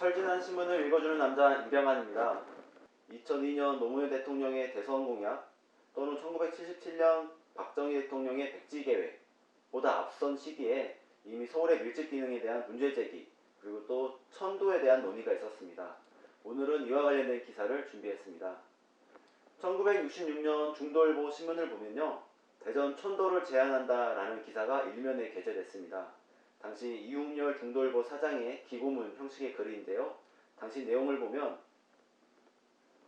철진한 신문을 읽어주는 남자 이병환입니다. 2002년 노무현 대통령의 대선 공약 또는 1977년 박정희 대통령의 백지 계획보다 앞선 시기에 이미 서울의 밀집 기능에 대한 문제 제기 그리고 또 천도에 대한 논의가 있었습니다. 오늘은 이와 관련된 기사를 준비했습니다. 1966년 중도일보 신문을 보면요. 대전 천도를 제한한다라는 기사가 일면에 게재됐습니다. 당시 이웅열 중도일보 사장의 기고문 형식의 글인데요. 당시 내용을 보면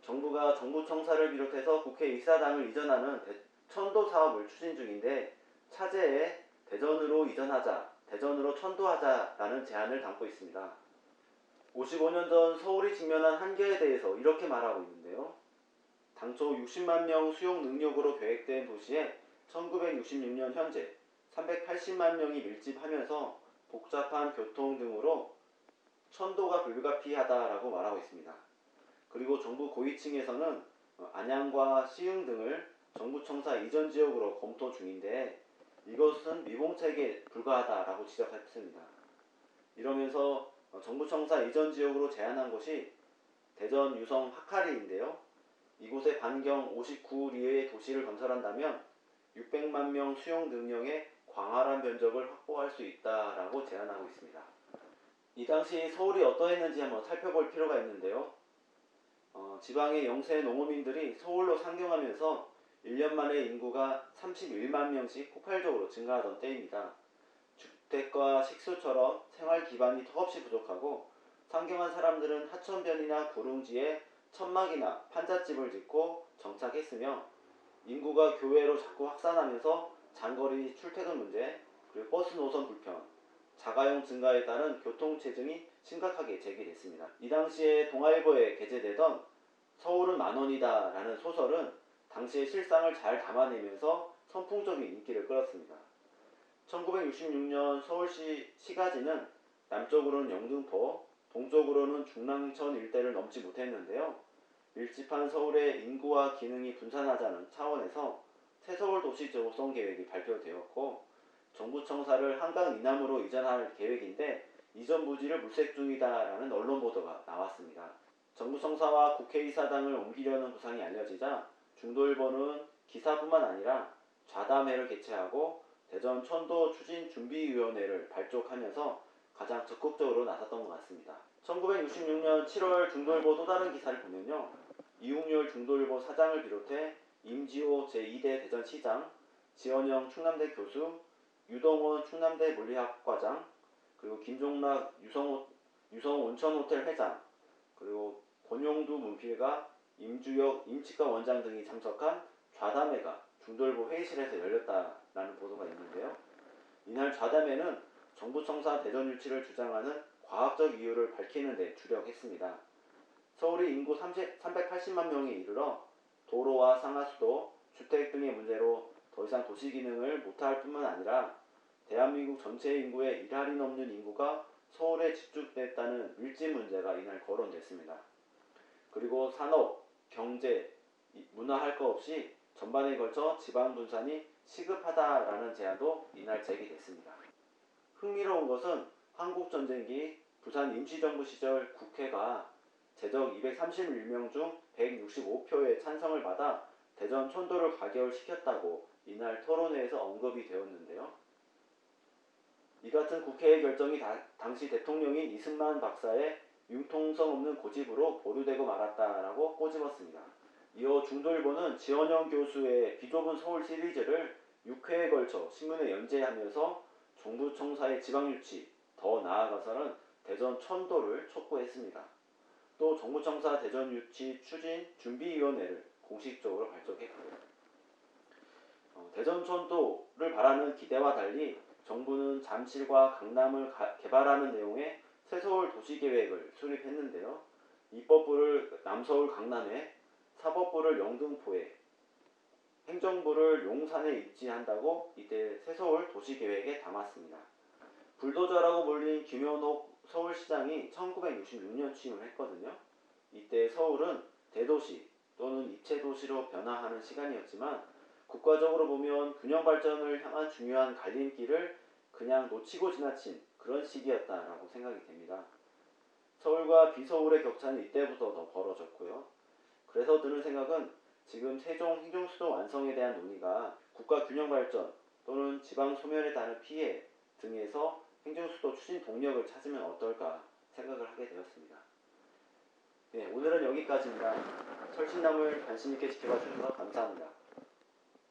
정부가 정부청사를 비롯해서 국회 의사당을 이전하는 대- 천도 사업을 추진 중인데 차제에 대전으로 이전하자, 대전으로 천도하자라는 제안을 담고 있습니다. 55년 전 서울이 직면한 한계에 대해서 이렇게 말하고 있는데요. 당초 60만 명 수용 능력으로 계획된 도시에 1966년 현재 380만 명이 밀집하면서 복잡한 교통 등으로 천도가 불가피하다라고 말하고 있습니다. 그리고 정부 고위층에서는 어, 안양과 시흥 등을 정부 청사 이전 지역으로 검토 중인데 이것은 미봉책에 불과하다라고 지적했습니다. 이러면서 어, 정부 청사 이전 지역으로 제안한 곳이 대전 유성 하카리인데요. 이곳에 반경 59리의 도시를 건설한다면 600만 명 수용 능력의 광활한 면적을 확보할 수 있다라고 제안하고 있습니다. 이 당시 서울이 어떠했는지 한번 살펴볼 필요가 있는데요. 어, 지방의 영세 농어민들이 서울로 상경하면서 1년 만에 인구가 31만 명씩 폭발적으로 증가하던 때입니다. 주택과 식수처럼 생활 기반이 턱없이 부족하고 상경한 사람들은 하천변이나 구릉지에 천막이나 판잣집을 짓고 정착했으며 인구가 교외로 자꾸 확산하면서 장거리 출퇴근 문제, 그리고 버스 노선 불편, 자가용 증가에 따른 교통체증이 심각하게 제기됐습니다. 이 당시에 동아일보에 게재되던 서울은 만원이다 라는 소설은 당시의 실상을 잘 담아내면서 선풍적인 인기를 끌었습니다. 1966년 서울시 시가지는 남쪽으로는 영등포, 동쪽으로는 중랑천 일대를 넘지 못했는데요. 밀집한 서울의 인구와 기능이 분산하자는 차원에서 새서울 도시 조성 계획이 발표되었고 정부 청사를 한강 이남으로 이전할 계획인데 이전 부지를 물색 중이다라는 언론 보도가 나왔습니다. 정부 청사와 국회의사당을 옮기려는 구상이 알려지자 중도일보는 기사뿐만 아니라 좌담회를 개최하고 대전 천도 추진 준비위원회를 발족하면서 가장 적극적으로 나섰던 것 같습니다. 1966년 7월 중도일보 또 다른 기사를 보면요. 이웅열 중도일보 사장을 비롯해 임지호 제2대 대전시장, 지원영 충남대 교수, 유동원 충남대 물리학과장, 그리고 김종락 유성, 유성온천호텔 회장, 그리고 권용두 문필가, 임주혁 임치과 원장 등이 참석한 좌담회가 중도일보 회의실에서 열렸다라는 보도가 있는데요. 이날 좌담회는 정부 청사 대전 유치를 주장하는 과학적 이유를 밝히는 데 주력했습니다. 서울이 인구 30, 380만 명에 이르러 도로와 상하수도, 주택 등의 문제로 더 이상 도시 기능을 못할 뿐만 아니라 대한민국 전체 인구의 1할이 넘는 인구가 서울에 집중됐다는 밀집 문제가 이날 거론됐습니다. 그리고 산업, 경제, 이- 문화 할 것 없이 전반에 걸쳐 지방 분산이 시급하다라는 제안도 이날 제기됐습니다. 흥미로운 것은 한국전쟁기 부산 임시정부 시절 국회가 제적 231명 중 165표의 찬성을 받아 대전 천도를 가결시켰다고 이날 토론회에서 언급이 되었는데요. 이 같은 국회의 결정이 다- 당시 대통령인 이승만 박사의 융통성 없는 고집으로 보류되고 말았다라고 꼬집었습니다. 이어 중도일보는 지원영 교수의 비좁은 서울 시리즈를 6회에 걸쳐 신문에 연재하면서 정부 청사의 지방 유치, 더 나아가서는 대전 천도를 촉구했습니다. 또 정부청사 대전 유치 추진 준비위원회를 공식적으로 발족했고요. 어, 대전천도를 바라는 기대와 달리 정부는 잠실과 강남을 가- 개발하는 내용의 새서울 도시계획을 수립했는데요. 입법부를 남서울 강남에, 사법부를 영등포에, 행정부를 용산에 입지한다고 이때 새서울 도시계획에 담았습니다. 불도저라고 불린 김현옥 서울시장이 1966년 취임을 했거든요. 이때 서울은 대도시 또는 입체도시로 변화하는 시간이었지만 국가적으로 보면 균형 발전을 향한 중요한 갈림길을 그냥 놓치고 지나친 그런 시기였다라고 생각이 됩니다. 서울 서울과 비서울의 격차는 이때부터 더 벌어졌고요. 그래서 드는 생각은 지금 세종 행정수도 완성에 대한 논의가 국가 균형 발전 또는 지방 소멸에 따른 피해 등에서 행정수도 추진 동력을 찾으면 어떨까 생각을 하게 되었습니다. 네, 오늘은 여기까지입니다. 철신남을 관심 있게 지켜봐 주셔서 감사합니다.